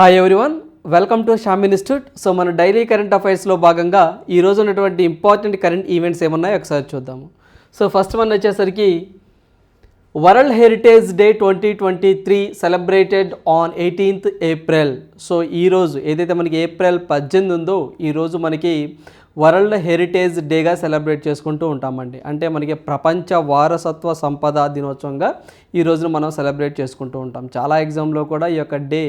Hi everyone welcome to Sham institute so మన daily current అఫైర్స్లో భాగంగా ఈ రోజు ఉన్నటువంటి ఇంపార్టెంట్ కరెంట్ ఈవెంట్స్ ఏమన్నాయో ఒకసారి చూద్దాము. సో ఫస్ట్ వన్ వచ్చేసరికి world heritage day twenty twenty three celebrated on eighteenth April so ఈరోజు ఏదైతే మనకి ఏప్రిల్ పద్దెనిమిది ఉందో ఈరోజు మనకి వరల్డ్ హెరిటేజ్ డేగా సెలబ్రేట్ చేసుకుంటూ ఉంటామండి. అంటే మనకి ప్రపంచ వారసత్వ సంపద దినోత్సవంగా ఈ రోజున మనం సెలబ్రేట్ చేసుకుంటూ ఉంటాం. చాలా ఎగ్జామ్లో కూడా ఈ యొక్క డే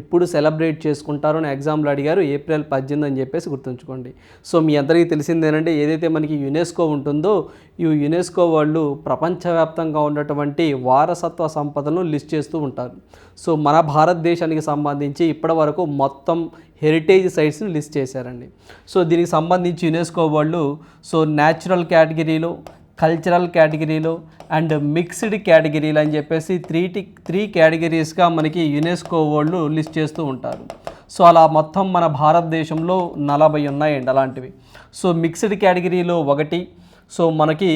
ఎప్పుడు సెలబ్రేట్ చేసుకుంటారో అని ఎగ్జామ్లో అడిగారు. ఏప్రిల్ పద్దెనిమిది అని చెప్పేసి గుర్తుంచుకోండి. సో మీ అందరికీ తెలిసిందేనంటే ఏదైతే మనకి యునెస్కో ఉంటుందో ఈ యునెస్కో వాళ్ళు ప్రపంచవ్యాప్తంగా ఉన్నటువంటి వారసత్వ సంపదను లిస్ట్ చేస్తూ ఉంటారు. సో మన భారతదేశానికి సంబంధించి ఇప్పటి వరకు మొత్తం హెరిటేజ్ సైట్స్ని లిస్ట్ చేశారండి. సో దీనికి సంబంధించి యునెస్కో వాళ్ళు సో న్యాచురల్ కేటగిరీలో కల్చరల్ కేటగిరీలు అండ్ మిక్స్డ్ కేటగిరీలు అని చెప్పేసి త్రీ టి త్రీ కేటగిరీస్గా మనకి యునెస్కో వాళ్ళు లిస్ట్ చేస్తూ ఉంటారు. సో అలా మొత్తం మన భారతదేశంలో నలభై ఉన్నాయండి అలాంటివి. సో మిక్స్డ్ కేటగిరీలో ఒకటి సో మనకి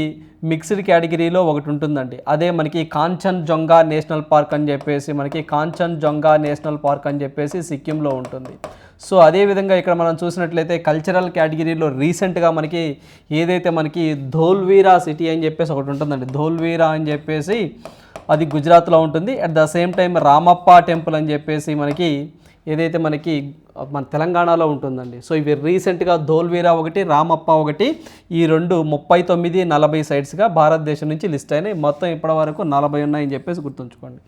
మిక్స్డ్ కేటగిరీలో ఒకటి ఉంటుందండి. అదే మనకి కాంచన్ జొంగా నేషనల్ పార్క్ అని చెప్పేసి మనకి కాంచన్ జొంగా నేషనల్ పార్క్ అని చెప్పేసి సిక్కింలో ఉంటుంది. సో అదేవిధంగా ఇక్కడ మనం చూసినట్లయితే కల్చరల్ కేటగిరీలో రీసెంట్గా మనకి ఏదైతే మనకి ధోల్వీరా సిటీ అని చెప్పేసి ఒకటి ఉంటుందండి. ధోల్వీరా అని చెప్పేసి అది గుజరాత్లో ఉంటుంది. At the same time Ramappa temple అని చెప్పేసి మనకి ఏదైతే మనకి మన తెలంగాణలో ఉంటుందండి. సో ఇవి రీసెంట్గా ధోల్వీరా ఒకటి రామప్ప ఒకటి ఈ రెండు ముప్పై తొమ్మిది నలభై సైట్స్గా భారతదేశం నుంచి లిస్ట్ అయినాయి. మొత్తం ఇప్పటివరకు నలభై ఉన్నాయని చెప్పేసి గుర్తుంచుకోండి.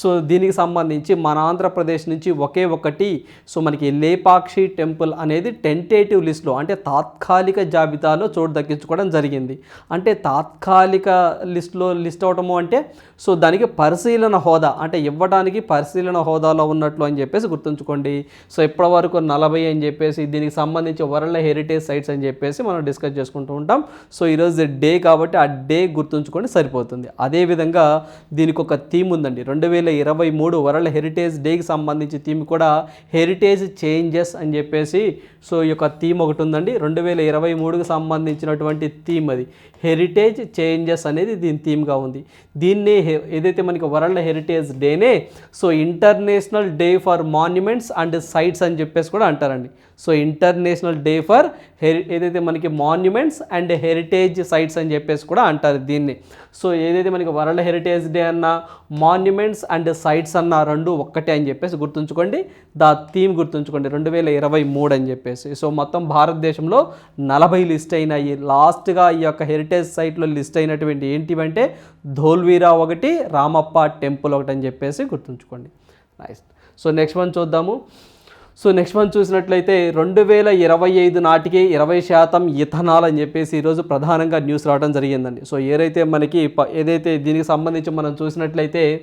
సో దీనికి సంబంధించి మన ఆంధ్రప్రదేశ్ నుంచి ఒకే ఒకటి సో మనకి లేపాక్షి టెంపుల్ అనేది టెంటేటివ్ లిస్ట్లో అంటే తాత్కాలిక జాబితాలో చోటు దక్కించుకోవడం జరిగింది. అంటే తాత్కాలిక లిస్ట్లో లిస్ట్ అవటము అంటే సో దానికి పరిశీలన హోదా అంటే ఇవ్వడానికి పరిశీలన హోదాలో ఉన్నట్లు అని చెప్పేసి గుర్తుంచుకోండి. సో ఇప్పటివరకు నలభై అని చెప్పేసి దీనికి సంబంధించి వరల్డ్ హెరిటేజ్ సైట్స్ అని చెప్పేసి మనం డిస్కస్ చేసుకుంటూ ఉంటాం. సో ఈరోజు డే కాబట్టి ఆ డే గుర్తుంచుకోండి సరిపోతుంది. అదేవిధంగా దీనికి ఒక థీమ్ ఉందండి. రెండు వేల ఇరవై మూడు వరల్డ్ హెరిటేజ్ డేకి సంబంధించి థీమ్ కూడా హెరిటేజ్ చేంజెస్ అని చెప్పేసి సో ఈ యొక్క థీమ్ ఒకటి ఉందండి. రెండు వేల ఇరవై మూడుకు సంబంధించినటువంటి థీమ్ అది. హెరిటేజ్ చేంజెస్ అనేది దీని థీమ్గా ఉంది. దీన్ని హె- ఏదైతే మనకి వరల్డ్ హెరిటేజ్ డేనే so international day for monuments and sites అని చెప్పేసి కూడా అంటారండి. సో ఇంటర్నేషనల్ డే ఫర్ హెరి ఏదైతే మనకి మాన్యుమెంట్స్ అండ్ హెరిటేజ్ సైట్స్ అని చెప్పేసి కూడా అంటారు దీన్ని. సో ఏదైతే మనకి వరల్డ్ హెరిటేజ్ డే అన్న మాన్యుమెంట్స్ అండ్ సైట్స్ అన్న రెండు ఒక్కటే అని చెప్పేసి గుర్తుంచుకోండి. ద థీమ్ గుర్తుంచుకోండి. రెండు వేల ఇరవై మూడు అని చెప్పేసి. సో మొత్తం భారతదేశంలో నలభై లిస్ట్ అయినాయి. లాస్ట్గా ఈ యొక్క హెరిటేజ్ సైట్లో లిస్ట్ అయినటువంటి ఏంటివంటే ధోల్వీరా ఒకటి రామప్ప టెంపుల్ ఒకటి అని చెప్పేసి గుర్తుంచుకోండి. నైస్. సో నెక్స్ట్ వన్ చూద్దాము. సో నెక్స్ట్ వన్ చూసినట్లయితే రెండు వేల ఇరవై ఐదు నాటికి ఇరవై శాతం ఇథనాల్ అని చెప్పేసి ఈరోజు ప్రధానంగా న్యూస్ రావడం జరిగిందండి. సో ఏదైతే మనకి ప- ఏదైతే దీనికి సంబంధించి మనం చూసినట్లయితే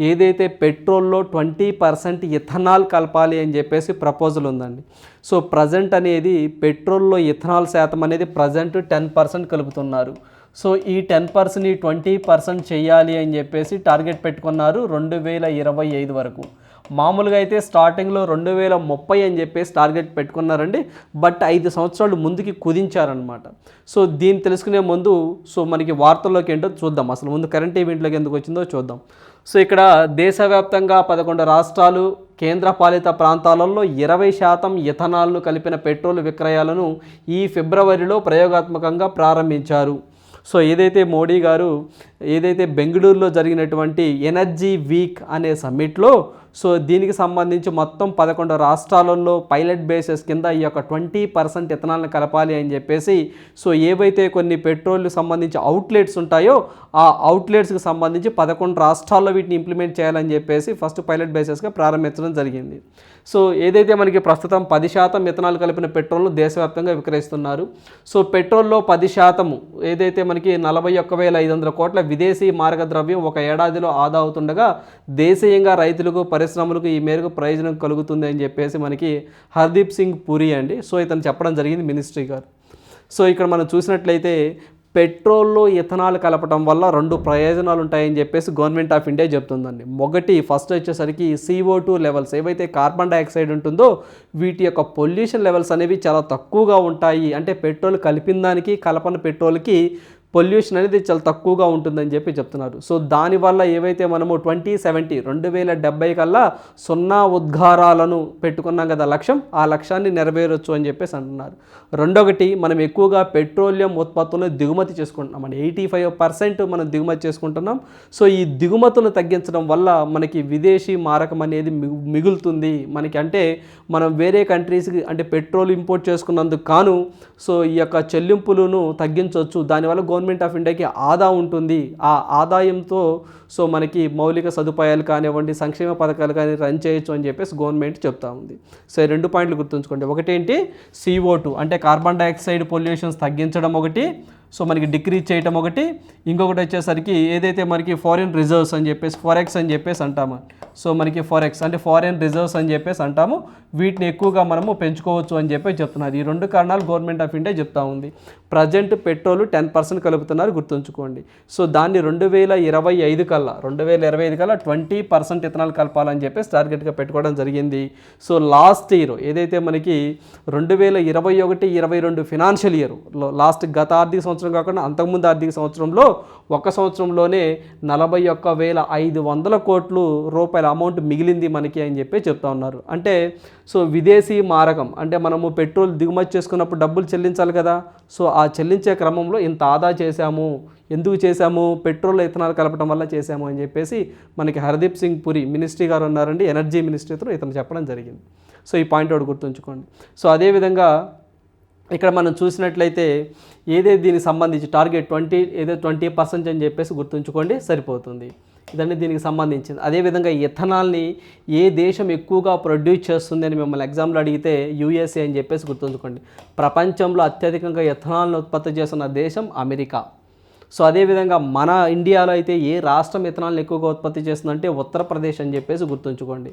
ఏదైతే పెట్రోల్లో ట్వంటీ పర్సెంట్ ఇథనాల్ కలపాలి అని చెప్పేసి ప్రపోజల్ ఉందండి. సో ప్రజెంట్ అనేది పెట్రోల్లో ఇథనాల్ శాతం అనేది ప్రజెంట్ టెన్ పర్సెంట్ కలుపుతున్నారు. సో ఈ టెన్ పర్సెంట్ ఈ ట్వంటీ పర్సెంట్ చేయాలి అని చెప్పేసి టార్గెట్ పెట్టుకున్నారు రెండు వేల ఇరవై ఐదు వరకు. మామూలుగా అయితే స్టార్టింగ్లో రెండు వేల ముప్పై అని చెప్పేసి టార్గెట్ పెట్టుకున్నారండి. బట్ ఐదు సంవత్సరాలు ముందుకి కుదించారనమాట సో దీన్ని తెలుసుకునే ముందు సో మనకి వార్తల్లోకి ఏంటో చూద్దాం. అసలు ముందు కరెంట్ ఈవెంట్లోకి ఎందుకు వచ్చిందో చూద్దాం. సో ఇక్కడ దేశవ్యాప్తంగా పదకొండు రాష్ట్రాలు కేంద్రపాలిత ప్రాంతాలలో ఇరవై శాతం ఇథనాల్ను కలిపిన పెట్రోల్ విక్రయాలను ఈ ఫిబ్రవరిలో ప్రయోగాత్మకంగా ప్రారంభించారు. సో ఏదైతే మోడీ గారు ఏదైతే బెంగళూరులో జరిగినటువంటి ఎనర్జీ వీక్ అనే సమ్మిట్లో సో దీనికి సంబంధించి మొత్తం పదకొండు రాష్ట్రాలలో పైలట్ బేసెస్ కింద ఈ యొక్క ట్వంటీ పర్సెంట్ ఇథనాల్ని కలపాలి అని చెప్పేసి సో ఏవైతే కొన్ని పెట్రోల్ సంబంధించి అవుట్లెట్స్ ఉంటాయో ఆ అవుట్లెట్స్కి సంబంధించి పదకొండు రాష్ట్రాల్లో వీటిని ఇంప్లిమెంట్ చేయాలని చెప్పేసి ఫస్ట్ పైలట్ బేసెస్గా ప్రారంభించడం జరిగింది. సో ఏదైతే మనకి ప్రస్తుతం పది శాతం ఇథనాల్ కలిపిన పెట్రోల్ను దేశవ్యాప్తంగా విక్రయిస్తున్నారు సో పెట్రోల్లో పది శాతము ఏదైతే మనకి నలభై ఒక్క వేల ఐదు వందల కోట్ల విదేశీ మార్గద్రవ్యం ఒక ఏడాదిలో ఆదా అవుతుండగా దేశీయంగా రైతులకు పరిశ్రమలకు ఈ మేరకు ప్రయోజనం కలుగుతుంది అని చెప్పేసి మనకి హర్దీప్ సింగ్ పురి అండి. సో ఇతను చెప్పడం జరిగింది మినిస్ట్రీ గారు. సో ఇక్కడ మనం చూసినట్లయితే పెట్రోల్లో ఇథనాల్ కలపడం వల్ల రెండు ప్రయోజనాలు ఉంటాయని చెప్పేసి గవర్నమెంట్ ఆఫ్ ఇండియా చెప్తుందండి. ఒకటి ఫస్ట్ వచ్చేసరికి సిఓ టూ లెవెల్స్ ఏవైతే కార్బన్ డైఆక్సైడ్ ఉంటుందో వీటి యొక్క పొల్యూషన్ లెవెల్స్ అనేవి చాలా తక్కువగా ఉంటాయి. అంటే పెట్రోల్ కలిపిన దానికి కలపని పెట్రోల్కి పొల్యూషన్ అనేది చాలా తక్కువగా ఉంటుందని చెప్పి చెప్తున్నారు. సో దానివల్ల ఏవైతే మనము ట్వంటీ సెవెంటీ రెండు వేల డెబ్బై కల్లా సున్నా ఉద్గారాలను పెట్టుకున్నాం కదా లక్ష్యం ఆ లక్ష్యాన్ని నెరవేరొచ్చు అని చెప్పేసి అంటున్నారు. రెండొకటి మనం ఎక్కువగా పెట్రోలియం ఉత్పత్తులను దిగుమతి చేసుకుంటున్నాం. అంటే ఎయిటీ ఫైవ్ పర్సెంట్ మనం దిగుమతి చేసుకుంటున్నాం. సో ఈ దిగుమతులను తగ్గించడం వల్ల మనకి విదేశీ మారకం అనేది మిగులుతుంది. మనకి అంటే మనం వేరే కంట్రీస్కి అంటే పెట్రోల్ ఇంపోర్ట్ చేసుకున్నందుకు కాను సో ఈ యొక్క చెల్లింపులను తగ్గించవచ్చు దానివల్ల గవర్నమెంట్ గవర్నమెంట్ ఆఫ్ ఇండియాకి ఆదా ఉంటుంది. ఆ ఆదాయంతో సో మనకి మౌలిక సదుపాయాలు కానివ్వండి సంక్షేమ పథకాలు కానీ రన్ చేయొచ్చు అని చెప్పేసి గవర్నమెంట్ చెప్తా ఉంది. సో రెండు పాయింట్లు గుర్తుంచుకోండి. ఒకటేంటి? సిఓ టూ అంటే కార్బన్ డైఆక్సైడ్ పొల్యూషన్స్ తగ్గించడం ఒకటి. సో మనకి డిక్రీజ్ చేయటం ఒకటి ఇంకొకటి వచ్చేసరికి ఏదైతే మనకి ఫారిన్ రిజర్వ్స్ అని చెప్పేసి ఫారెక్స్ అని చెప్పేసి అంటాము. సో మనకి ఫారెక్స్ అంటే ఫారిన్ రిజర్వ్స్ అని చెప్పేసి అంటాము. వీటిని ఎక్కువగా మనము పెంచుకోవచ్చు అని చెప్పి చెప్తున్నారు. ఈ రెండు కారణాలు గవర్నమెంట్ ఆఫ్ ఇండియా చెప్తా ఉంది. ప్రజెంట్ పెట్రోల్ టెన్ పర్సెంట్ కలుపుతున్నారు గుర్తుంచుకోండి. సో దాన్ని రెండు వేల ఇరవై ఐదు కల్లా రెండు వేల ఇరవై ఐదు కల్లా ట్వంటీ పర్సెంట్ ఇథనాల్ కలపాలని చెప్పేసి టార్గెట్గా పెట్టుకోవడం జరిగింది. సో లాస్ట్ ఇయర్ ఏదైతే మనకి రెండు వేల ఇరవై ఒకటి ఇరవై రెండు ఫినాన్షియల్ ఇయర్ లాస్ట్ గత ఆర్థిక సంవత్సరం కాకుండా అంతకుముందు ఆర్థిక సంవత్సరంలో ఒక సంవత్సరంలోనే నలభై ఒక్క వేల ఐదు వందల కోట్లు రూపాయల అమౌంట్ మిగిలింది మనకి అని చెప్పి చెప్తా ఉన్నారు. అంటే సో విదేశీ మారకం అంటే మనము పెట్రోల్ దిగుమతి చేసుకున్నప్పుడు డబ్బులు చెల్లించాలి కదా. సో ఆ చెల్లించే క్రమంలో ఇంత ఆదా చేశాము ఎందుకు చేశాము పెట్రోల్ ఇతనాలు కలపడం వల్ల చేశాము అని చెప్పేసి మనకి హర్దీప్ సింగ్ పురి మినిస్ట్రీ గారు ఉన్నారండి ఎనర్జీ మినిస్ట్రీతో ఇతను చెప్పడం జరిగింది. సో ఈ పాయింట్ ఒకటి గుర్తుంచుకోండి. సో అదేవిధంగా ఇక్కడ మనం చూసినట్లయితే ఏదే దీనికి సంబంధించి టార్గెట్ ట్వంటీ ఏదో ట్వంటీ పర్సెంట్ అని చెప్పేసి గుర్తుంచుకోండి సరిపోతుంది. ఇదన్నీ దీనికి సంబంధించింది. అదేవిధంగా ఇథనాల్ని ఏ దేశం ఎక్కువగా ప్రొడ్యూస్ చేస్తుంది అని మిమ్మల్ని ఎగ్జామ్లో అడిగితే యూఎస్ఏ అని చెప్పేసి గుర్తుంచుకోండి. ప్రపంచంలో అత్యధికంగా ఇథనాల్ని ఉత్పత్తి చేస్తున్న దేశం అమెరికా. సో అదేవిధంగా మన ఇండియాలో అయితే ఏ రాష్ట్రం ఇథనాల్ని ఎక్కువగా ఉత్పత్తి చేస్తుందంటే ఉత్తరప్రదేశ్ అని చెప్పేసి గుర్తుంచుకోండి.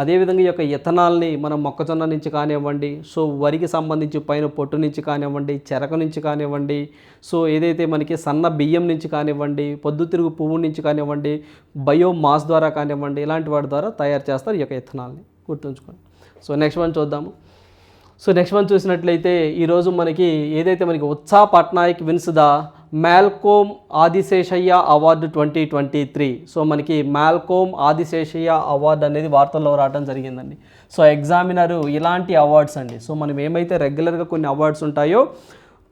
అదేవిధంగా ఈ యొక్క ఇథనాల్ని మనం మొక్కజొన్న నుంచి కానివ్వండి సో వరికి సంబంధించి పైన పొట్టు నుంచి కానివ్వండి చెరకు నుంచి కానివ్వండి సో ఏదైతే మనకి సన్న బియ్యం నుంచి కానివ్వండి పొద్దుతిరుగు పువ్వు నుంచి కానివ్వండి బయో మాస్ ద్వారా కానివ్వండి ఇలాంటి వాటి ద్వారా తయారు చేస్తారు ఈ యొక్క ఇథనాల్ని. గుర్తుంచుకోండి. సో నెక్స్ట్ వన్ చూద్దాము. సో నెక్స్ట్ వన్ చూసినట్లయితే ఈరోజు మనకి ఏదైతే మనకి Utsa Patnaik wins Malcolm Adiseshiah award twenty twenty three. So మనకి మ్యాల్కోమ్ ఆదిశేషయ్య అవార్డు అనేది వార్తల్లో రావడం జరిగిందండి. సో ఎగ్జామినరు ఇలాంటి అవార్డ్స్ అండి. సో మనం ఏమైతే రెగ్యులర్గా కొన్ని అవార్డ్స్ ఉంటాయో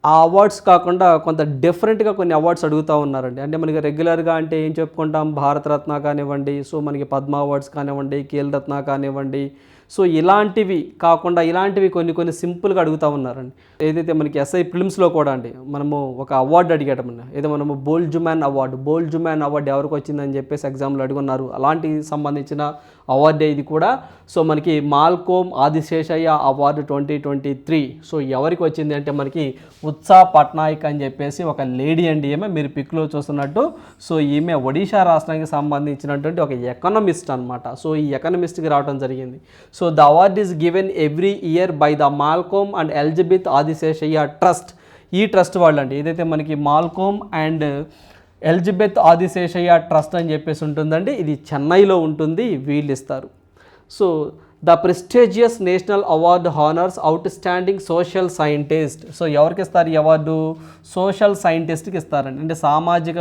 ఆ అవార్డ్స్ కాకుండా కొంత డిఫరెంట్గా కొన్ని అవార్డ్స్ అడుగుతూ ఉన్నారండి. అంటే మనకి రెగ్యులర్గా అంటే ఏం చెప్పుకుంటాం? భారతరత్న కానివ్వండి సో మనకి పద్మ అవార్డ్స్ కానివ్వండి ఖేల్ రత్న కానివ్వండి సో ఇలాంటివి కాకుండా ఇలాంటివి కొన్ని కొన్ని సింపుల్గా అడుగుతూ ఉన్నారండి. ఏదైతే మనకి ఎస్ఐ ఫిల్మ్స్లో కూడా అండి మనము ఒక అవార్డు అడిగేటమన్న ఏదో మనము బోల్ జుమాన్ అవార్డు బోల్ జుమాన్ అవార్డు ఎవరికి వచ్చిందని చెప్పేసి ఎగ్జామ్లో అడుగున్నారు. అలాంటి సంబంధించిన అవార్డే ఇది కూడా. సో మనకి Malcolm Adiseshiah award twenty twenty three. So ఎవరికి వచ్చింది అంటే మనకి ఉత్సా పట్నాయక్ అని చెప్పేసి ఒక లేడీ అండి ఈమె. మీరు పిక్లో చూస్తున్నట్టు. సో ఈమె ఒడిషా రాష్ట్రానికి సంబంధించినటువంటి ఒక ఎకనమిస్ట్ అనమాట సో ఈ ఎకనమిస్ట్కి రావడం జరిగింది. So the award is given every year by the Malcolm and Elizabeth Adiseshiah trust. ఈ ట్రస్ట్ వాళ్ళు అండి ఏదైతే మనకి Malcolm and Elizabeth Adiseshiah trust అని చెప్పేసి ఉంటుందండి. ఇది చెన్నైలో ఉంటుంది. వీళ్ళు ఇస్తారు so the prestigious national award honours outstanding social scientist. So ఎవరికి ఇస్తారు ఈ అవార్డు? సోషల్ సైంటిస్ట్కి ఇస్తారండి. అంటే సామాజిక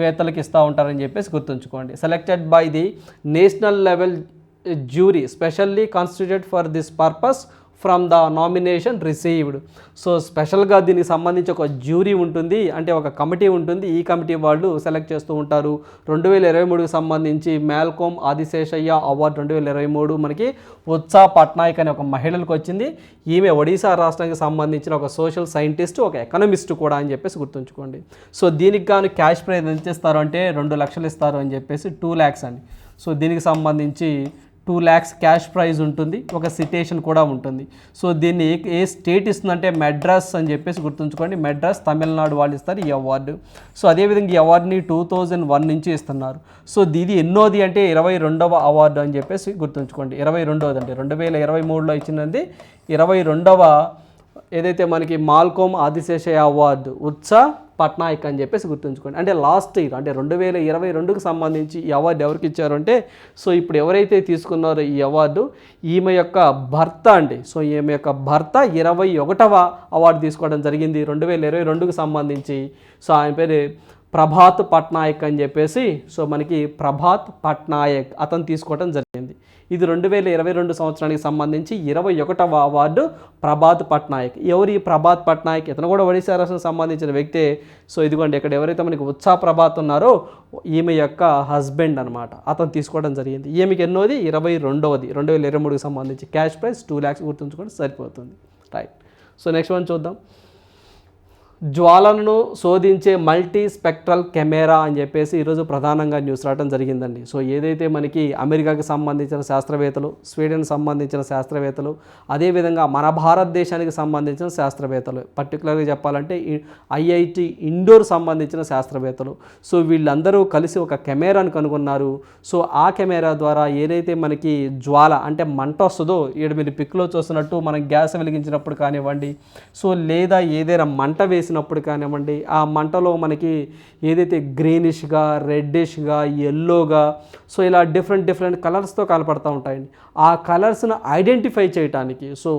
వేత్తలకు ఇస్తూ ఉంటారని చెప్పేసి గుర్తుంచుకోండి. Selected by the national level jury specially constituted for this purpose from the nomination received. So స్పెషల్గా దీనికి సంబంధించి ఒక జ్యూరీ ఉంటుంది అంటే ఒక కమిటీ ఉంటుంది. ఈ కమిటీ వాళ్ళు సెలెక్ట్ చేస్తూ ఉంటారు. రెండు వేల ఇరవై మూడుకి సంబంధించి మేల్కోమ్ ఆదిశేషయ్య అవార్డు రెండు వేల ఇరవై మూడు మనకి ఉత్సా పట్నాయక్ అనే ఒక మహిళలకు వచ్చింది. ఈమె ఒడిశా రాష్ట్రానికి సంబంధించిన ఒక సోషల్ సైంటిస్ట్ ఒక ఎకనమిస్ట్ కూడా అని చెప్పేసి గుర్తుంచుకోండి. సో దీనికి గాను క్యాష్ ప్రైజ్ ఎంత ఇస్తారు అంటే రెండు లక్షలు ఇస్తారు అని చెప్పేసి టూ ల్యాక్స్ అండి. సో దీనికి సంబంధించి టూ ల్యాక్స్ క్యాష్ ప్రైజ్ ఉంటుంది ఒక సిటేషన్ కూడా ఉంటుంది. సో దీన్ని ఏ స్టేట్ ఇస్తుందంటే మెడ్రాస్ అని చెప్పేసి గుర్తుంచుకోండి. మెడ్రాస్ తమిళనాడు వాళ్ళు ఇస్తారు ఈ అవార్డు సో అదేవిధంగా ఈ అవార్డుని టూ థౌజండ్ వన్ నుంచి ఇస్తున్నారు. సో ఇది ఎన్నోది అంటే ఇరవై రెండవ అవార్డు అని చెప్పేసి గుర్తుంచుకోండి. ఇరవై రెండవది అంటే రెండు వేల ఇరవై మూడులో ఇచ్చినది ఇరవై రెండవ ఏదైతే మనకి మాల్కోమ్ ఆదిశేషయ్య అవార్డు ఉత్సా పట్నాయక్ అని చెప్పేసి గుర్తుంచుకోండి. అంటే లాస్ట్ ఇయర్ అంటే రెండు వేల ఇరవై రెండుకు సంబంధించి ఈ అవార్డు ఎవరికి ఇచ్చారు అంటే సో ఇప్పుడు ఎవరైతే తీసుకున్నారో ఈ అవార్డు ఈమె యొక్క భర్త అండి. సో ఈమె యొక్క భర్త ఇరవై ఒకటవ అవార్డు తీసుకోవడం జరిగింది రెండు వేల ఇరవై రెండుకు సంబంధించి. సో ఆయన పేరు ప్రభాత్ పట్నాయక్ అని చెప్పేసి సో మనకి ప్రభాత్ పట్నాయక్ అతను తీసుకోవడం జరిగింది. ఇది రెండు వేల ఇరవై రెండు సంవత్సరానికి సంబంధించి ఇరవై ఒకటవ అవార్డు ప్రభాత్ పట్నాయక్. ఎవరు ఈ ప్రభాత్ పట్నాయక్? ఇతను కూడా ఒడిశా రాష్ట్రం సంబంధించిన వ్యక్తే. సో ఇదిగోండి ఇక్కడ ఎవరైతే మనకి ఉత్సాహ ప్రభాత్ ఉన్నారో ఈమె యొక్క హస్బెండ్ అనమాట అతను తీసుకోవడం జరిగింది. ఈమెకి ఎన్నోది? ఇరవై రెండవది. రెండు వేల ఇరవై మూడుకి సంబంధించి క్యాష్ ప్రైస్ టూ ల్యాక్స్ గుర్తుంచుకోండి సరిపోతుంది. రైట్. సో నెక్స్ట్ వన్ చూద్దాం. జ్వాలను శోధించే మల్టీ స్పెక్ట్రల్ కెమెరా అని చెప్పేసి ఈరోజు ప్రధానంగా న్యూస్ రావడం జరిగిందండి. సో ఏదైతే మనకి అమెరికాకి సంబంధించిన శాస్త్రవేత్తలు స్వీడన్ సంబంధించిన శాస్త్రవేత్తలు అదేవిధంగా మన భారతదేశానికి సంబంధించిన శాస్త్రవేత్తలు పర్టికులర్గా చెప్పాలంటే ఐఐటి ఇండోర్ సంబంధించిన శాస్త్రవేత్తలు. సో వీళ్ళందరూ కలిసి ఒక కెమెరాను కనుగొన్నారు. సో ఆ కెమెరా ద్వారా ఏదైతే మనకి జ్వాల అంటే మంట వస్తుందో ఏడు మీరు పిక్లో చూస్తున్నట్టు మనం గ్యాస్ వెలిగించినప్పుడు కానివ్వండి సో లేదా ఏదైనా మంట వేసి వేసినప్పుడు కానివ్వండి ఆ మంటలో మనకి ఏదైతే గ్రీనిష్గా రెడ్డిష్గా ఎల్లోగా సో ఇలా డిఫరెంట్ డిఫరెంట్ కలర్స్తో కనపడతా ఉంటాయండి. ఆ కలర్స్ను ఐడెంటిఫై చేయడానికి సో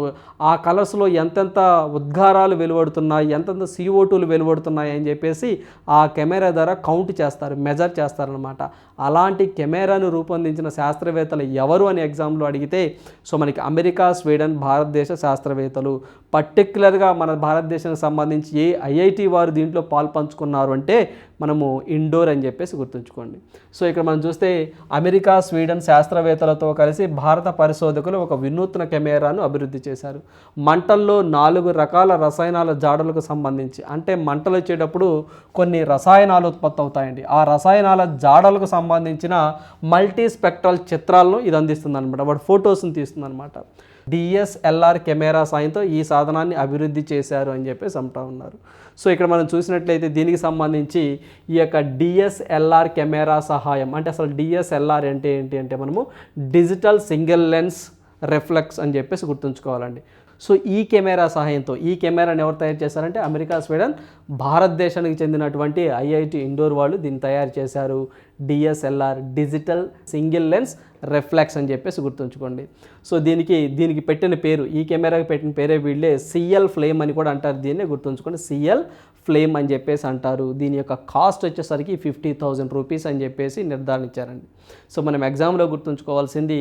ఆ కలర్స్లో ఎంతెంత ఉద్గారాలు వెలువడుతున్నాయి ఎంతెంత సిఓ టూలు వెలువడుతున్నాయి అని చెప్పేసి ఆ కెమెరా ద్వారా కౌంట్ చేస్తారు మెజర్ చేస్తారనమాట అలాంటి కెమెరాను రూపొందించిన శాస్త్రవేత్తలు ఎవరు అని ఎగ్జామ్లో అడిగితే సో మనకి అమెరికా స్వీడన్ భారతదేశ శాస్త్రవేత్తలు పర్టికులర్గా మన భారతదేశానికి సంబంధించి ఏ ఐఐటి వారు దీంట్లో పాలు పంచుకున్నారు అంటే మనము ఇండోర్ అని చెప్పేసి గుర్తుంచుకోండి. సో ఇక్కడ మనం చూస్తే అమెరికా స్వీడన్ శాస్త్రవేత్తలతో కలిసి భారత పరిశోధకులు ఒక వినూత్న కెమెరాను అభివృద్ధి చేశారు. మంటల్లో నాలుగు రకాల రసాయనాల జాడలకు సంబంధించి అంటే మంటలు వచ్చేటప్పుడు కొన్ని రసాయనాలు ఉత్పత్తి అవుతాయండి. ఆ రసాయనాల జాడలకు సంబంధించిన మల్టీ స్పెక్ట్రల్ చిత్రాలను ఇది అందిస్తుంది అనమాట వాడు ఫొటోస్ని తీస్తుంది అనమాట డిఎస్ఎల్ఆర్ కెమెరా సాయంతో ఈ సాధనాన్ని అభివృద్ధి చేశారు అని చెప్పేసి అంటూ ఉన్నారు. సో ఇక్కడ మనం చూసినట్లయితే దీనికి సంబంధించి ఈ యొక్క డిఎస్ఎల్ఆర్ కెమెరా సహాయం అంటే అసలు డిఎస్ఎల్ఆర్ అంటే ఏంటి అంటే మనము డిజిటల్ సింగిల్ లెన్స్ రిఫ్లెక్స్ అని చెప్పేసి గుర్తుంచుకోవాలండి. సో ఈ కెమెరా సహాయంతో ఈ కెమెరాని ఎవరు తయారు చేశారంటే అమెరికా స్వీడన్ భారతదేశానికి చెందినటువంటి ఐఐటి ఇండోర్ వాళ్ళు దీన్ని తయారు చేశారు. DSLR digital single lens reflex అని చెప్పేసి గుర్తుంచుకోండి. సో దీనికి దీనికి పెట్టిన పేరు ఈ కెమెరాకి పెట్టిన పేరే వీళ్ళే సిఎల్ ఫ్లేమ్ అని కూడా అంటారు. దీన్నే గుర్తుంచుకోండి. సిఎల్ ఫ్లేమ్ అని చెప్పేసి అంటారు. దీని యొక్క కాస్ట్ వచ్చేసరికి ఫిఫ్టీ థౌజండ్ రూపీస్ అని చెప్పేసి నిర్ధారించారండి. సో మనం ఎగ్జామ్లో గుర్తుంచుకోవాల్సింది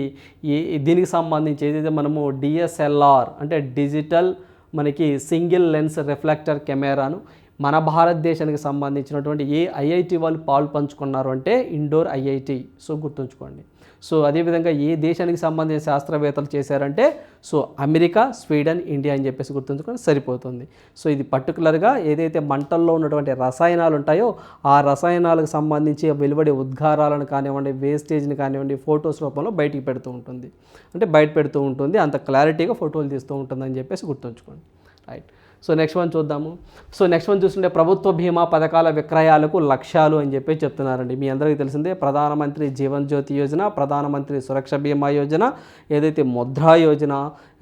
ఈ దీనికి సంబంధించి ఏదైతే మనము డిఎస్ఎల్ఆర్ అంటే డిజిటల్ మనకి సింగిల్ లెన్స్ రిఫ్లెక్టర్ కెమెరాను మన భారతదేశానికి సంబంధించినటువంటి ఏ ఐఐటి వాళ్ళు పాలు పంచుకున్నారు అంటే ఇండోర్ ఐఐటి సో గుర్తుంచుకోండి. సో అదేవిధంగా ఏ దేశానికి సంబంధించిన శాస్త్రవేత్తలు చేశారంటే సో అమెరికా స్వీడన్ ఇండియా అని చెప్పేసి గుర్తుంచుకొని సరిపోతుంది. సో ఇది పర్టికులర్గా ఏదైతే మంటల్లో ఉన్నటువంటి రసాయనాలు ఉంటాయో ఆ రసాయనాలకు సంబంధించి వెలువడే ఉద్గారాలను కానివ్వండి వేస్టేజ్ని కానివ్వండి ఫొటోస్ రూపంలో బయటికి పెడుతూ ఉంటుంది. అంటే బయట పెడుతూ ఉంటుంది. అంత క్లారిటీగా ఫోటోలు తీస్తూ ఉంటుందని చెప్పేసి గుర్తుంచుకోండి. రైట్. సో నెక్స్ట్ వన్ చూద్దాము. సో నెక్స్ట్ వన్ చూస్తుంటే ప్రభుత్వ బీమా పథకాల విక్రయాలకు లక్ష్యాలు అని చెప్పి చెప్తున్నారండి. మీ అందరికీ తెలిసిందే ప్రధానమంత్రి జీవన్ జ్యోతి యోజన ప్రధానమంత్రి సురక్ష బీమా యోజన ఏదైతే ముద్రా యోజన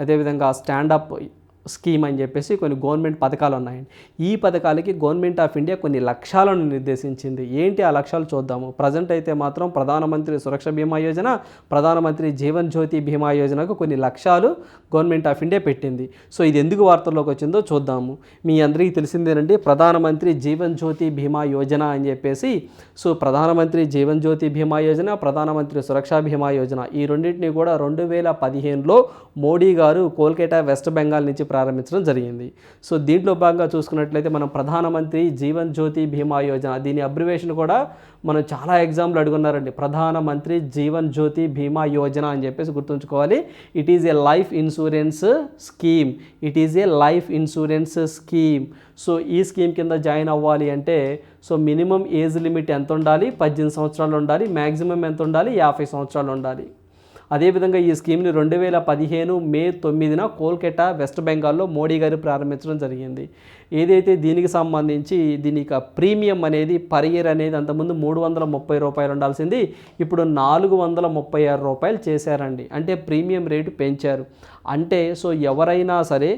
అదేవిధంగా స్టాండప్ స్కీమ్ అని చెప్పేసి కొన్ని గవర్నమెంట్ పథకాలు ఉన్నాయండి. ఈ పథకాలకి గవర్నమెంట్ ఆఫ్ ఇండియా కొన్ని లక్ష్యాలను నిర్దేశించింది. ఏంటి ఆ లక్ష్యాలు చూద్దాము. ప్రజెంట్ అయితే మాత్రం ప్రధానమంత్రి సురక్ష బీమా యోజన ప్రధానమంత్రి జీవన్ జ్యోతి బీమా యోజనకు కొన్ని లక్ష్యాలు గవర్నమెంట్ ఆఫ్ ఇండియా పెట్టింది. సో ఇది ఎందుకు వార్తల్లోకి వచ్చిందో చూద్దాము. మీ అందరికీ తెలిసిందేనండి ప్రధానమంత్రి జీవన్ జ్యోతి బీమా యోజన అని చెప్పేసి సో ప్రధానమంత్రి జీవన్ జ్యోతి బీమా యోజన ప్రధానమంత్రి సురక్ష బీమా యోజన ఈ రెండింటిని కూడా రెండు వేల పదిహేనులో మోడీ గారు కోల్కతా వెస్ట్ బెంగాల్ నుంచి ప్రారంభించడం జరిగింది. సో దీంట్లో భాగంగా చూసుకున్నట్లయితే మనం ప్రధానమంత్రి జీవన్ జ్యోతి బీమా యోజన దీని అబ్రివేషన్ కూడా మనం చాలా ఎగ్జామ్లు అడుగున్నారండి. ప్రధానమంత్రి జీవన్ జ్యోతి బీమా యోజన అని చెప్పేసి గుర్తుంచుకోవాలి. It is a life insurance scheme it is a life insurance scheme so ఈ స్కీమ్ కింద జాయిన్ అవ్వాలి అంటే సో మినిమం ఏజ్ లిమిట్ ఎంత ఉండాలి పద్దెనిమిది సంవత్సరాలు ఉండాలి. మ్యాక్సిమం ఎంత ఉండాలి యాభై సంవత్సరాలు ఉండాలి. అదేవిధంగా ఈ స్కీమ్ని రెండు వేల పదిహేను మే తొమ్మిదిన కోల్కతా వెస్ట్ బెంగాల్లో మోడీ గారు ప్రారంభించడం జరిగింది. ఏదైతే దీనికి సంబంధించి దీని యొక్క ప్రీమియం అనేది పర్ ఇయర్ అనేది అంతకుముందు మూడు వందల ముప్పై రూపాయలు ఉండాల్సింది ఇప్పుడు నాలుగు వందల ముప్పై ఆరు రూపాయలు చేశారండి. అంటే ప్రీమియం రేటు పెంచారు. అంటే సో ఎవరైనా సరే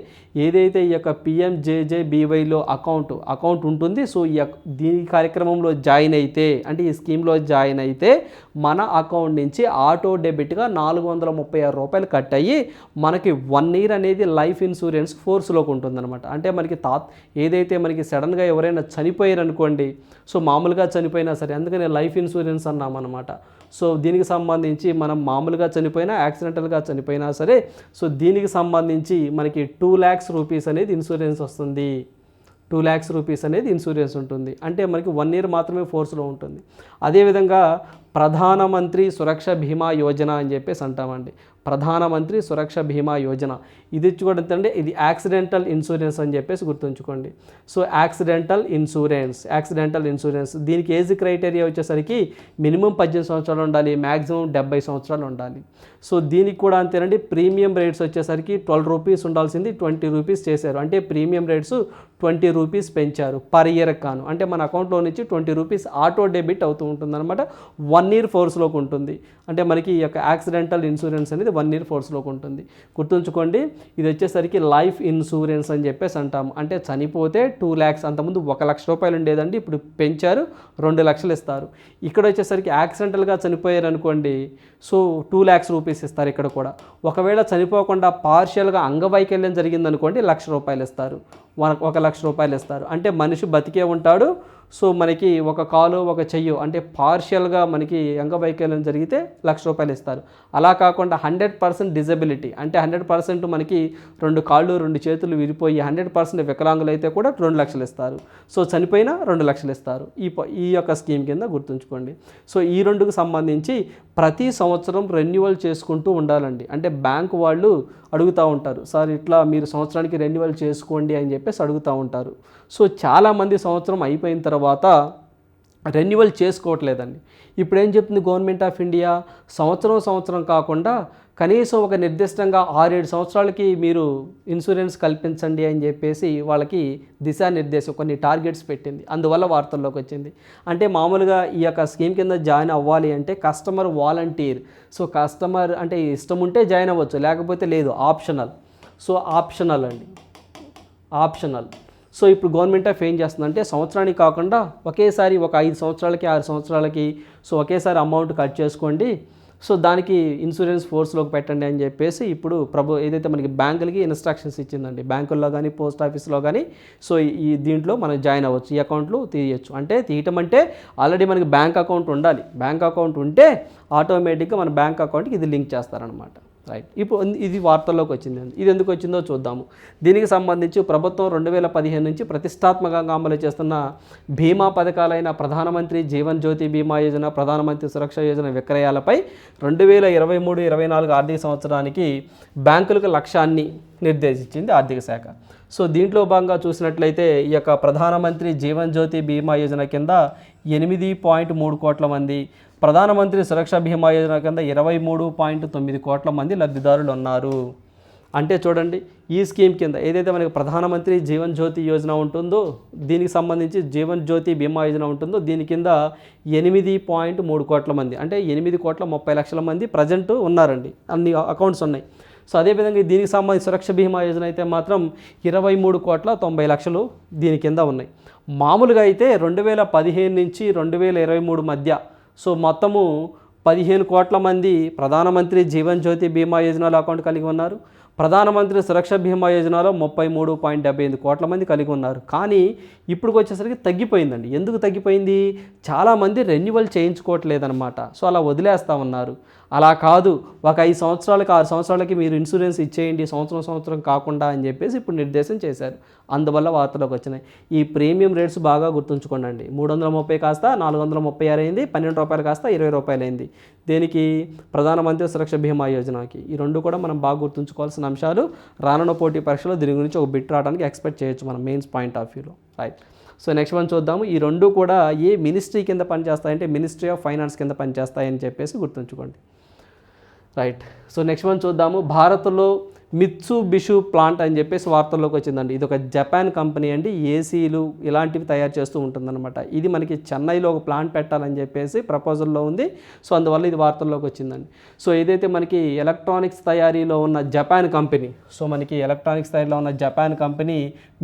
ఏదైతే ఈ యొక్క పిఎంజేజేబీవైలో అకౌంట్ అకౌంట్ ఉంటుంది సో ఈ దీని కార్యక్రమంలో జాయిన్ అయితే అంటే ఈ స్కీమ్లో జాయిన్ అయితే మన అకౌంట్ నుంచి ఆటో డెబిట్గా నాలుగు వందల ముప్పై ఆరు రూపాయలు కట్ అయ్యి మనకి వన్ ఇయర్ అనేది లైఫ్ ఇన్సూరెన్స్ ఫోర్స్లోకి ఉంటుందన్నమాట. అంటే మనకి తా ఏదైతే మనకి సడన్గా ఎవరైనా చనిపోయారు అనుకోండి సో మామూలుగా చనిపోయినా సరే అందుకని లైఫ్ ఇన్సూరెన్స్ అన్నామన్నమాట. సో దీనికి సంబంధించి మనం మామూలుగా చనిపోయినా యాక్సిడెంటల్గా చనిపోయినా సరే సో దీనికి సంబంధించి మనకి టూ ల్యాక్స్ రూపీస్ అనేది ఇన్సూరెన్స్ వస్తుంది. టూ ల్యాక్స్ రూపీస్ అనేది ఇన్సూరెన్స్ ఉంటుంది. అంటే మనకి వన్ ఇయర్ మాత్రమే ఫోర్స్లో ఉంటుంది. అదేవిధంగా ప్రధానమంత్రి సురక్ష బీమా యోజన అని చెప్పేసి అంటామండి. ప్రధానమంత్రి సురక్ష బీమా యోజన. ఇది కూడా అంటే ఇది యాక్సిడెంటల్ ఇన్సూరెన్స్ అని చెప్పేసి గుర్తుంచుకోండి. So accidental insurance accidental insurance దీనికి ఏజ్ క్రైటీరియా వచ్చేసరికి మినిమం పద్దెనిమిది సంవత్సరాలు ఉండాలి మ్యాక్సిమం డెబ్బై సంవత్సరాలు ఉండాలి. సో దీనికి కూడా అంతేనండి ప్రీమియం రేట్స్ వచ్చేసరికి ట్వెల్వ్ రూపీస్ ఉండాల్సింది ట్వంటీ రూపీస్ చేశారు. అంటే ప్రీమియం రేట్స్ ట్వంటీ రూపీస్ పెంచారు పర్ ఇయర్ కాను. అంటే మన అకౌంట్లో నుంచి ట్వంటీ రూపీస్ ఆటో డెబిట్ అవుతూ ఉంటుంది అనమాట వన్ ఇయర్ ఫోర్స్లోకి ఉంటుంది. అంటే మనకి ఈ యొక్క యాక్సిడెంటల్ ఇన్సూరెన్స్ అనేది వన్ ఇయర్ ఫోర్స్లోకి ఉంటుంది. గుర్తుంచుకోండి ఇది వచ్చేసరికి లైఫ్ ఇన్సూరెన్స్ అని చెప్పేసి అంటాము. అంటే చనిపోతే టూ ల్యాక్స్ అంతకుముందు ఒక లక్ష రూపాయలు ఉండేదండి ఇప్పుడు పెంచారు రెండు లక్షలు ఇస్తారు. ఇక్కడ వచ్చేసరికి యాక్సిడెంటల్గా చనిపోయారు అనుకోండి సో టూ ల్యాక్స్ రూపీస్ ఇస్తారు ఇక్కడ కూడా. ఒకవేళ చనిపోకుండా పార్షియల్గా అంగవైకల్యం జరిగిందనుకోండి లక్ష రూపాయలు ఇస్తారు. వన- ఒక లక్ష రూపాయలు ఇస్తారు. అంటే మనిషి బతికే ఉంటాడు సో మనకి ఒక కాలు ఒక చెయ్యు అంటే పార్షియల్గా మనకి అంగవైకల్యం జరిగితే లక్ష రూపాయలు ఇస్తారు. అలా కాకుండా హండ్రెడ్ పర్సెంట్ డిజబిలిటీ అంటే హండ్రెడ్ పర్సెంట్ మనకి రెండు కాళ్ళు రెండు చేతులు విరిపోయి హండ్రెడ్ పర్సెంట్ వికలాంగులు అయితే కూడా రెండు లక్షలు ఇస్తారు. సో చనిపోయినా రెండు లక్షలు ఇస్తారు. ఈ ఈ యొక్క స్కీమ్ కింద గుర్తుంచుకోండి. సో ఈ రెండుకు సంబంధించి ప్రతి సంవత్సరం రెన్యువల్ చేసుకుంటూ ఉండాలండి. అంటే బ్యాంకు వాళ్ళు అడుగుతూ ఉంటారు సార్ ఇట్లా మీరు సంవత్సరానికి రెన్యువల్ చేసుకోండి అని చెప్పేసి అడుగుతూ ఉంటారు. సో చాలామంది సంవత్సరం అయిపోయిన తర్వాత తర్వాత రెన్యువల్ చేసుకోవట్లేదండి. ఇప్పుడు ఏం చెప్తుంది గవర్నమెంట్ ఆఫ్ ఇండియా? సంవత్సరం సంవత్సరం కాకుండా కనీసం ఒక నిర్దిష్టంగా ఆరేడు సంవత్సరాలకి మీరు ఇన్సూరెన్స్ కల్పించండి అని చెప్పేసి వాళ్ళకి దిశానిర్దేశం కొన్ని టార్గెట్స్ పెట్టింది. అందువల్ల వార్తల్లోకి వచ్చింది. అంటే మామూలుగా ఈ యొక్క స్కీమ్ కింద జాయిన్ అవ్వాలి అంటే కస్టమర్ వాలంటీర్. సో కస్టమర్ అంటే ఇష్టం ఉంటే జాయిన్ అవ్వచ్చు లేకపోతే లేదు ఆప్షనల్. సో ఆప్షనల్ అండి. ఆప్షనల్. సో ఇప్పుడు గవర్నమెంట్ ఆఫ్ ఏం చేస్తుందంటే సంవత్సరానికి కాకుండా ఒకేసారి ఒక ఐదు సంవత్సరాలకి ఆరు సంవత్సరాలకి సో ఒకేసారి అమౌంట్ కట్ చేసుకోండి. సో దానికి ఇన్సూరెన్స్ ఫోర్స్లోకి పెట్టండి అని చెప్పేసి ఇప్పుడు ప్రభు ఏదైతే మనకి బ్యాంకులకి ఇన్స్ట్రక్షన్స్ ఇచ్చిందండి బ్యాంకుల్లో కానీ పోస్ట్ ఆఫీస్లో కానీ సో ఈ దీంట్లో మనం జాయిన్ అవ్వచ్చు ఈ అకౌంట్లు తీయచ్చు. అంటే తీయటం అంటే ఆల్రెడీ మనకి బ్యాంక్ అకౌంట్ ఉండాలి. బ్యాంక్ అకౌంట్ ఉంటే ఆటోమేటిక్గా మన బ్యాంక్ అకౌంట్కి ఇది లింక్ చేస్తారనమాట రైట్ ఇప్పుడు ఇది వార్తల్లోకి వచ్చింది. ఇది ఎందుకు వచ్చిందో చూద్దాము. దీనికి సంబంధించి ప్రభుత్వం రెండు వేల పదిహేను నుంచి ప్రతిష్టాత్మకంగా అమలు చేస్తున్న బీమా పథకాలైన ప్రధానమంత్రి జీవన్ జ్యోతి బీమా యోజన ప్రధానమంత్రి సురక్ష యోజన విక్రయాలపై రెండు వేల ఇరవై మూడు ఇరవై నాలుగు ఆర్థిక సంవత్సరానికి బ్యాంకులకు లక్ష్యాన్ని నిర్దేశించింది ఆర్థిక శాఖ. సో దీంట్లో భాగంగా చూసినట్లయితే ఈ యొక్క ప్రధానమంత్రి జీవన్ జ్యోతి బీమా యోజన కింద ఎనిమిది పాయింట్ మూడు కోట్ల మంది ప్రధానమంత్రి సురక్ష బీమా యోజన కింద ఇరవై మూడు పాయింట్ తొమ్మిది కోట్ల మంది లబ్ధిదారులు ఉన్నారు. అంటే చూడండి ఈ స్కీమ్ కింద ఏదైతే మనకి ప్రధానమంత్రి జీవన్ జ్యోతి యోజన ఉంటుందో దీనికి సంబంధించి జీవన్ జ్యోతి బీమా యోజన ఉంటుందో దీని కింద ఎనిమిది పాయింట్ మూడు కోట్ల మంది అంటే ఎనిమిది కోట్ల ముప్పై లక్షల మంది ప్రజెంట్ ఉన్నారండి. అన్ని అకౌంట్స్ ఉన్నాయి. సో అదేవిధంగా దీనికి సంబంధించి సురక్ష బీమా యోజన అయితే మాత్రం ఇరవై మూడు కోట్ల తొంభై లక్షలు దీని కింద ఉన్నాయి. మామూలుగా అయితే రెండు వేల పదిహేను నుంచి రెండు వేల ఇరవై మూడు మధ్య సో మొత్తము పదిహేను కోట్ల మంది ప్రధానమంత్రి జీవన్ జ్యోతి బీమా యోజనలో అకౌంట్ కలిగి ఉన్నారు. ప్రధానమంత్రి సురక్ష బీమా యోజనలో ముప్పై మూడు పాయింట్ డెబ్బై ఎనిమిది కోట్ల మంది కలిగి ఉన్నారు. కానీ ఇప్పుడు వచ్చేసరికి తగ్గిపోయిందండి. ఎందుకు తగ్గిపోయింది? చాలామంది రెన్యువల్ చేయించుకోవట్లేదన్నమాట. సో అలా వదిలేస్తూ ఉన్నారు. అలా కాదు ఒక ఐదు సంవత్సరాలకు ఆరు సంవత్సరాలకి మీరు ఇన్సూరెన్స్ ఇచ్చేయండి సంవత్సరం సంవత్సరం కాకుండా అని చెప్పేసి ఇప్పుడు నిర్దేశం చేశారు. అందువల్ల వార్తలోకి వచ్చినాయి. ఈ ప్రీమియం రేట్స్ బాగా గుర్తుంచుకోండి మూడు వందల ముప్పై కాస్త నాలుగు వందల ముప్పై ఆరు అయింది పన్నెండు రూపాయలు కాస్త ఇరవై రూపాయలు అయింది. దేనికి? ప్రధానమంత్రి సురక్ష బీమా యోజనకి. ఈ రెండు కూడా మనం బాగా గుర్తుంచుకోవాల్సిన అంశాలు. రానున్న పోటీ పరీక్షలో దీని గురించి ఒక బిట్ రావడానికి ఎక్స్పెక్ట్ చేయొచ్చు మనం మెయిన్స్ పాయింట్ ఆఫ్ వ్యూలో. రైట్. సో నెక్స్ట్ వన్ చూద్దాము. ఈ రెండు కూడా ఏ మినిస్ట్రీ కింద పనిచేస్తాయంటే మినిస్ట్రీ ఆఫ్ ఫైనాన్స్ కింద పనిచేస్తాయని చెప్పేసి గుర్తుంచుకోండి. రైట్ సో నెక్స్ట్ మనం చూద్దాము. భారత్లో మిత్సు బిషు ప్లాంట్ అని చెప్పేసి వార్తల్లోకి వచ్చిందండి. ఇది ఒక జపాన్ కంపెనీ అండి ఏసీలు ఇలాంటివి తయారు చేస్తూ ఉంటుందన్నమాట. ఇది మనకి చెన్నైలో ఒక ప్లాంట్ పెట్టాలని చెప్పేసి ప్రపోజల్లో ఉంది. సో అందువల్ల ఇది వార్తల్లోకి వచ్చిందండి. సో ఏదైతే మనకి ఎలక్ట్రానిక్స్ తయారీలో ఉన్న జపాన్ కంపెనీ సో మనకి ఎలక్ట్రానిక్స్ తయారీలో ఉన్న జపాన్ కంపెనీ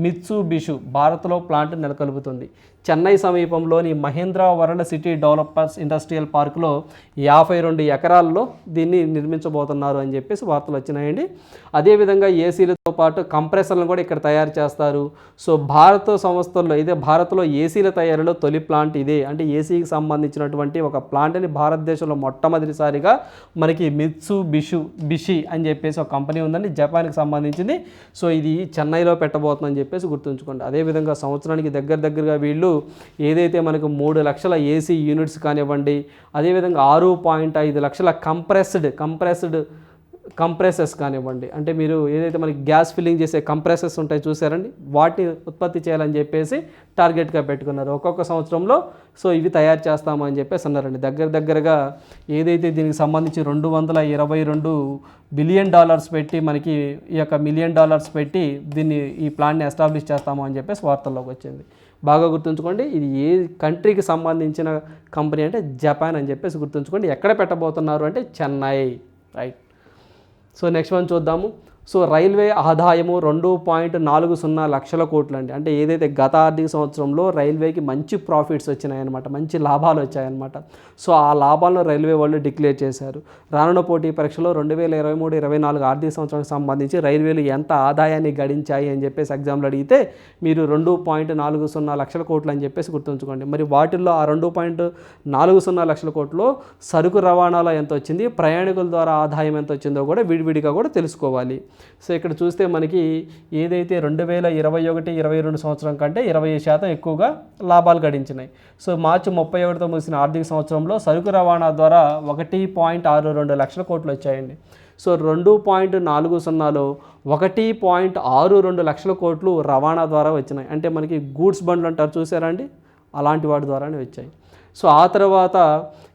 మిత్సు బిషు భారత్లో ప్లాంట్ నెలకొల్పుతుంది. చెన్నై సమీపంలోని Mahindra world city developers industrial పార్క్లో యాభై రెండు ఎకరాల్లో దీన్ని నిర్మించబోతున్నారు అని చెప్పేసి వార్తలు వచ్చినాయండి. అదేవిధంగా ఏసీలతో పాటు కంప్రెసర్లను కూడా ఇక్కడ తయారు చేస్తారు. సో భారత సంస్థల్లో ఇదే భారత్లో ఏసీల తయారీలో తొలి ప్లాంట్ ఇదే. అంటే ఏసీకి సంబంధించినటువంటి ఒక ప్లాంట్ని భారతదేశంలో మొట్టమొదటిసారిగా మనకి మిత్సు బిషు బిషి అని చెప్పేసి ఒక కంపెనీ ఉందండి. జపాన్కి సంబంధించింది. సో ఇది చెన్నైలో పెట్టబోతుందని చెప్పేసి గుర్తుంచుకోండి. అదేవిధంగా సంవత్సరానికి దగ్గర దగ్గరగా వీళ్ళు ఏదైతే మనకు మూడు లక్షల ఏసీ యూనిట్స్ కానివ్వండి అదేవిధంగా ఆరు పాయింట్ ఐదు లక్షల కంప్రెస్డ్ కంప్రెస్డ్ కంప్రెసెస్ కానివ్వండి అంటే మీరు ఏదైతే మనకి గ్యాస్ ఫిల్లింగ్ చేసే కంప్రెసెస్ ఉంటాయి చూసారండి వాటిని ఉత్పత్తి చేయాలని చెప్పేసి టార్గెట్గా పెట్టుకున్నారు. ఒక్కొక్క సంవత్సరంలో సో ఇవి తయారు చేస్తామని చెప్పేసి అన్నారండి. దగ్గర దగ్గరగా ఏదైతే దీనికి సంబంధించి రెండు వందల ఇరవై రెండు బిలియన్ డాలర్స్ పెట్టి మనకి ఈ యొక్క మిలియన్ డాలర్స్ పెట్టి దీన్ని ఈ ప్లాన్ని ఎస్టాబ్లిష్ చేస్తాము అని చెప్పేసి వార్తల్లోకి వచ్చింది. బాగా గుర్తుంచుకోండి ఇది ఏ కంట్రీకి సంబంధించిన కంపెనీ అంటే జపాన్ అని చెప్పేసి గుర్తుంచుకోండి. ఎక్కడ పెట్టబోతున్నారు అంటే Chennai right so next one చూద్దాము. సో రైల్వే ఆదాయము రెండు పాయింట్ నాలుగు సున్నా లక్షల కోట్లు అండి అంటే ఏదైతే గత ఆర్థిక సంవత్సరంలో రైల్వేకి మంచి ప్రాఫిట్స్ వచ్చినాయన్నమాట మంచి లాభాలు వచ్చాయన్నమాట. సో ఆ లాభాలను రైల్వే వాళ్ళు డిక్లేర్ చేశారు. రానున్న పోటీ పరీక్షలో రెండు వేల ఇరవై మూడు ఇరవై నాలుగు ఆర్థిక సంవత్సరానికి సంబంధించి రైల్వేలు ఎంత ఆదాయాన్ని గడించాయి అని చెప్పేసి ఎగ్జామ్లో అడిగితే మీరు రెండు పాయింట్ నాలుగు సున్నా లక్షల కోట్లు అని చెప్పేసి గుర్తుంచుకోండి. మరి వాటిల్లో ఆ రెండు పాయింట్ నాలుగు సున్నా లక్షల కోట్లు సరుకు రవాణాలో ఎంత వచ్చింది ప్రయాణికుల ద్వారా ఆదాయం ఎంత వచ్చిందో కూడా విడివిడిగా కూడా తెలుసుకోవాలి. సో ఇక్కడ చూస్తే మనకి ఏదైతే రెండు వేల ఇరవై ఒకటి ఇరవై రెండు సంవత్సరం కంటే ఇరవై శాతం ఎక్కువగా లాభాలు గడించినాయి. సో మార్చి ముప్పై ఒకటితో ముగిసిన ఆర్థిక సంవత్సరంలో సరుకు రవాణా ద్వారా ఒకటి పాయింట్ ఆరు రెండు లక్షల కోట్లు వచ్చాయండి. సో రెండు పాయింట్ నాలుగు సున్నాలో ఒకటి పాయింట్ ఆరు రెండు లక్షల కోట్లు రవాణా ద్వారా వచ్చినాయి. అంటే మనకి గూడ్స్ బండ్లు అంటారు చూసారా అండి? అలాంటి వాటి ద్వారానే వచ్చాయి. సో ఆ తర్వాత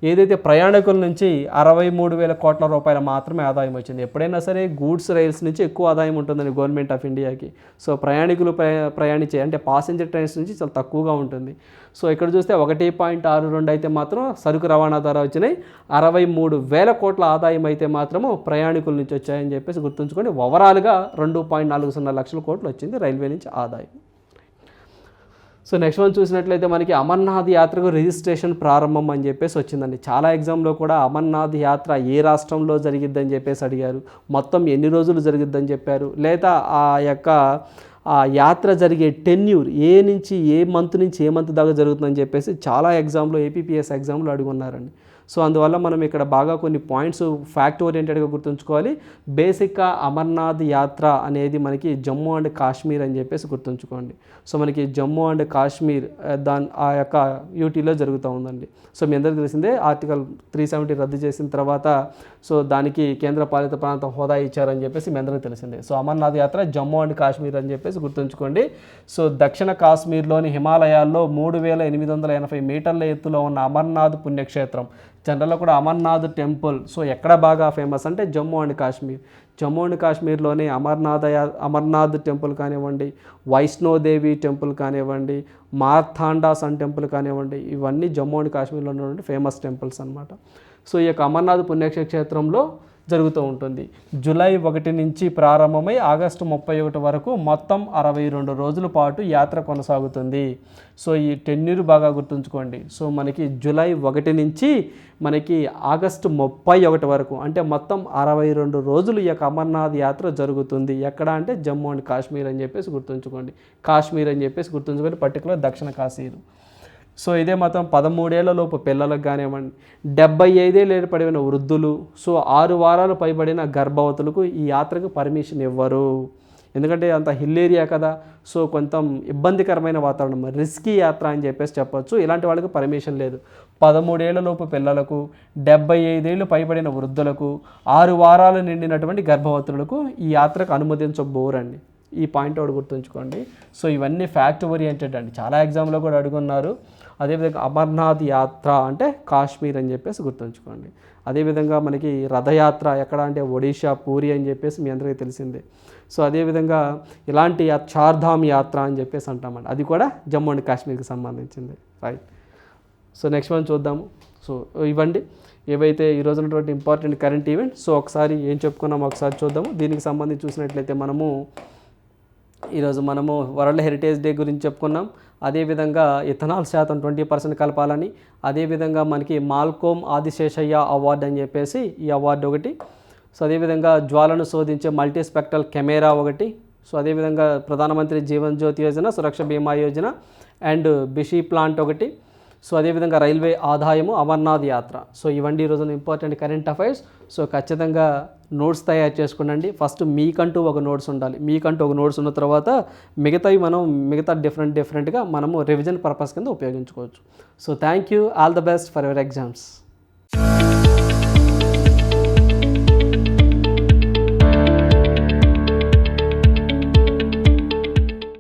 ఏదైతే ప్రయాణికుల నుంచి అరవై మూడు వేల కోట్ల రూపాయల మాత్రమే ఆదాయం వచ్చింది. ఎప్పుడైనా సరే గూడ్స్ రైల్స్ నుంచి ఎక్కువ ఆదాయం ఉంటుందని గవర్నమెంట్ ఆఫ్ ఇండియాకి. సో ప్రయాణికులు ప్రయాణించే అంటే పాసెంజర్ ట్రైన్స్ నుంచి చాలా తక్కువగా ఉంటుంది. సో ఇక్కడ చూస్తే ఒకటి పాయింట్ ఆరు రెండు అయితే మాత్రం సరుకు రవాణా ద్వారా వచ్చినాయి. అరవై మూడు వేల కోట్ల ఆదాయం అయితే మాత్రము ప్రయాణికుల నుంచి వచ్చాయని చెప్పేసి గుర్తుంచుకొని ఓవరాల్గా రెండు పాయింట్ నాలుగు సున్నా లక్షల కోట్లు వచ్చింది రైల్వే నుంచి ఆదాయం. సో నెక్స్ట్ వన్ చూసినట్లయితే మనకి అమర్నాథ్ యాత్రకు రిజిస్ట్రేషన్ ప్రారంభం అని చెప్పేసి వచ్చిందండి. చాలా ఎగ్జామ్లో కూడా అమర్నాథ్ యాత్ర ఏ రాష్ట్రంలో జరిగిద్దని చెప్పేసి అడిగారు. మొత్తం ఎన్ని రోజులు జరిగిద్దని చెప్పారు. లేదా ఆ యొక్క ఆ యాత్ర జరిగే టెన్యూర్ ఏ నుంచి ఏ మంత్ నుంచి ఏ మంత్ దాకా జరుగుతుందని చెప్పేసి చాలా ఎగ్జామ్లో ఏపీపీఎస్ ఎగ్జామ్లో అడుగున్నారండి. సో అందువల్ల మనం ఇక్కడ బాగా కొన్ని పాయింట్స్ ఫ్యాక్ట్ ఓరియంటెడ్గా గుర్తుంచుకోవాలి. బేసిక్గా అమర్నాథ్ యాత్ర అనేది మనకి జమ్మూ అండ్ కాశ్మీర్ అని చెప్పేసి గుర్తుంచుకోండి. సో మనకి జమ్మూ అండ్ కాశ్మీర్ దాని ఆ యొక్క యూటీలో జరుగుతూ ఉందండి. సో మీ అందరికీ తెలిసిందే ఆర్టికల్ త్రీ సెవెంటీ రద్దు చేసిన తర్వాత సో దానికి కేంద్ర పాలిత ప్రాంతం హోదా ఇచ్చారని చెప్పేసి మీ అందరికీ తెలిసిందే. సో అమర్నాథ్ యాత్ర జమ్మూ అండ్ కాశ్మీర్ అని చెప్పేసి గుర్తుంచుకోండి. సో దక్షిణ కాశ్మీర్లోని హిమాలయాల్లో మూడు వేల ఎనిమిది వందల ఎనభై మీటర్ల ఎత్తులో ఉన్న అమర్నాథ్ పుణ్యక్షేత్రం. జనరల్గా కూడా అమర్నాథ్ టెంపుల్. సో ఎక్కడ బాగా ఫేమస్ అంటే జమ్మూ అండ్ కాశ్మీర్. జమ్మూ అండ్ కాశ్మీర్లోని అమర్నాథ అమర్నాథ్ టెంపుల్ కానివ్వండి వైష్ణోదేవి టెంపుల్ కానివ్వండి మార్తాండా సన్ టెంపుల్ కానివ్వండి ఇవన్నీ జమ్మూ అండ్ కాశ్మీర్లో ఉన్నటువంటి ఫేమస్ టెంపుల్స్ అనమాట సో ఈ యొక్క అమర్నాథ్ పుణ్యక్షేత్రంలో జరుగుతూ ఉంటుంది. జూలై ఒకటి నుంచి ప్రారంభమై ఆగస్టు ముప్పై ఒకటి వరకు మొత్తం అరవై రెండు రోజుల పాటు యాత్ర కొనసాగుతుంది. సో ఈ టెన్యూర్ బాగా గుర్తుంచుకోండి. సో మనకి జూలై ఒకటి నుంచి మనకి ఆగస్టు ముప్పై ఒకటి వరకు అంటే మొత్తం అరవై రెండు రోజులు ఈ యొక్క అమర్నాథ్ యాత్ర జరుగుతుంది. ఎక్కడ అంటే జమ్మూ అండ్ కాశ్మీర్ అని చెప్పేసి గుర్తుంచుకోండి. కాశ్మీర్ అని చెప్పేసి గుర్తుంచుకోండి పర్టికులర్ దక్షిణ కాశ్మీర్ సో ఇదే మాత్రం పదమూడేళ్ళ లోపు పిల్లలకు కానివ్వండి డెబ్బై ఐదేళ్ళు ఏర్పడిన వృద్ధులు సో ఆరు వారాలు పైబడిన గర్భవతులకు ఈ యాత్రకు పర్మిషన్ ఇవ్వరు. ఎందుకంటే అంత హిల్ ఏరియా కదా సో కొంత ఇబ్బందికరమైన వాతావరణం రిస్కీ యాత్ర అని చెప్పేసి చెప్పొచ్చు. ఇలాంటి వాళ్ళకి పర్మిషన్ లేదు. పదమూడేళ్ళలోపు పిల్లలకు డెబ్బై ఐదేళ్ళు పైబడిన వృద్ధులకు ఆరు వారాలు నిండినటువంటి గర్భవతులకు ఈ యాత్రకు అనుమతించబోరండి. ఈ పాయింట్ ఒకటి గుర్తుంచుకోండి. సో ఇవన్నీ ఫ్యాక్ట్ ఓరియంటెడ్ అండి. చాలా ఎగ్జామ్లో కూడా అడుగున్నారు. అదేవిధంగా అమర్నాథ్ యాత్ర అంటే కాశ్మీర్ అని చెప్పేసి గుర్తుంచుకోండి. అదేవిధంగా మనకి రథయాత్ర ఎక్కడ అంటే ఒడిషా పూరి అని చెప్పేసి మీ అందరికీ తెలిసిందే. సో అదేవిధంగా ఇలాంటి చార్ధామ్ యాత్ర అని చెప్పేసి అంటామండి. అది కూడా జమ్మూ అండ్ కాశ్మీర్కి సంబంధించింది. రైట్. సో నెక్స్ట్ మనం చూద్దాము. సో ఇవ్వండి. ఏవైతే ఈ రోజు ఉన్నటువంటి ఇంపార్టెంట్ కరెంట్ ఈవెంట్ సో ఒకసారి ఏం చెప్పుకున్నామో ఒకసారి చూద్దాము. దీనికి సంబంధించి చూసినట్లయితే మనము ఈరోజు మనము వరల్డ్ హెరిటేజ్ డే గురించి చెప్పుకున్నాం. అదేవిధంగా ఇథనాల్ శాతం ట్వంటీ పర్సెంట్ కలపాలని అదేవిధంగా మనకి మాల్కోమ్ ఆదిశేషయ్య అవార్డు అని చెప్పేసి ఈ అవార్డు ఒకటి. సో అదేవిధంగా జ్వాలను శోధించే మల్టీస్పెక్టల్ కెమెరా ఒకటి. సో అదేవిధంగా ప్రధానమంత్రి జీవన్ జ్యోతి యోజన సురక్ష బీమా యోజన అండ్ బిషీ ప్లాంట్ ఒకటి. సో అదేవిధంగా రైల్వే ఆదాయము అమర్నాథ్ యాత్ర. సో ఇవన్నీ ఈరోజు రోజున ఇంపార్టెంట్ కరెంట్ అఫైర్స్ సో ఖచ్చితంగా నోట్స్ తయారు చేసుకునండి. ఫస్ట్ మీకంటూ ఒక నోట్స్ ఉండాలి. మీకంటూ ఒక నోట్స్ ఉన్న తర్వాత మిగతావి మనం మిగతా డిఫరెంట్ డిఫరెంట్గా మనము రివిజన్ పర్పస్ కింద ఉపయోగించుకోవచ్చు. So thank you all the best for your exams